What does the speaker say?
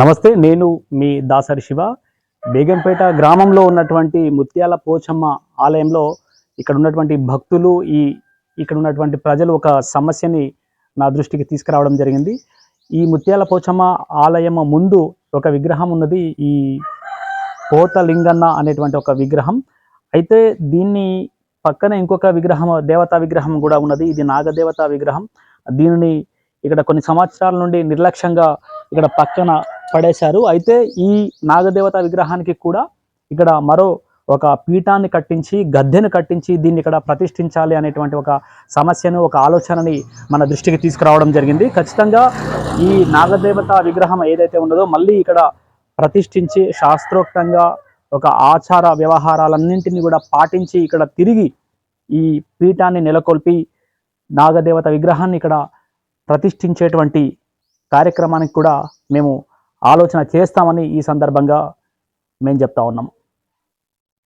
నమస్తే నేను మీ దాసరి శివ. బేగంపేట గ్రామంలో ఉన్నటువంటి ముత్యాల పోచమ్మ ఆలయంలో ఇక్కడ ఉన్నటువంటి భక్తులు ఈ ఇక్కడ ఉన్నటువంటి ప్రజలు ఒక సమస్యని నా దృష్టికి తీసుకురావడం జరిగింది. ఈ ముత్యాల పోచమ్మ ఆలయం ముందు ఒక విగ్రహం ఉన్నది ఈ పోతలింగన్న అనేటువంటి ఒక విగ్రహం. అయితే దీన్ని పక్కన ఇంకొక విగ్రహం దేవతా విగ్రహం కూడా ఉన్నది ఇది నాగదేవత విగ్రహం. దీనిని ఇక్కడ కొన్ని సంవత్సరాల నుండి నిర్లక్ష్యంగా ఇక్కడ పక్కన పడేశారు. అయితే ఈ నాగదేవత విగ్రహానికి కూడా ఇక్కడ మరో ఒక పీఠాన్ని కట్టించి గద్దెను కట్టించి దీన్ని ఇక్కడ ప్రతిష్ఠించాలి అనేటువంటి ఒక సమస్యను ఒక ఆలోచనని మన దృష్టికి తీసుకురావడం జరిగింది. ఖచ్చితంగా ఈ నాగదేవత విగ్రహం ఏదైతే ఉన్నదో మళ్ళీ ఇక్కడ ప్రతిష్ఠించి శాస్త్రోక్తంగా ఒక ఆచార వ్యవహారాలన్నింటినీ కూడా పాటించి ఇక్కడ తిరిగి ఈ పీఠాన్ని నెలకొల్పి నాగదేవత విగ్రహాన్ని ఇక్కడ ప్రతిష్ఠించేటువంటి కార్యక్రమానికి కూడా మేము ఆలోచన చేస్తామని ఈ సందర్భంగా మేము చెప్తా ఉన్నాము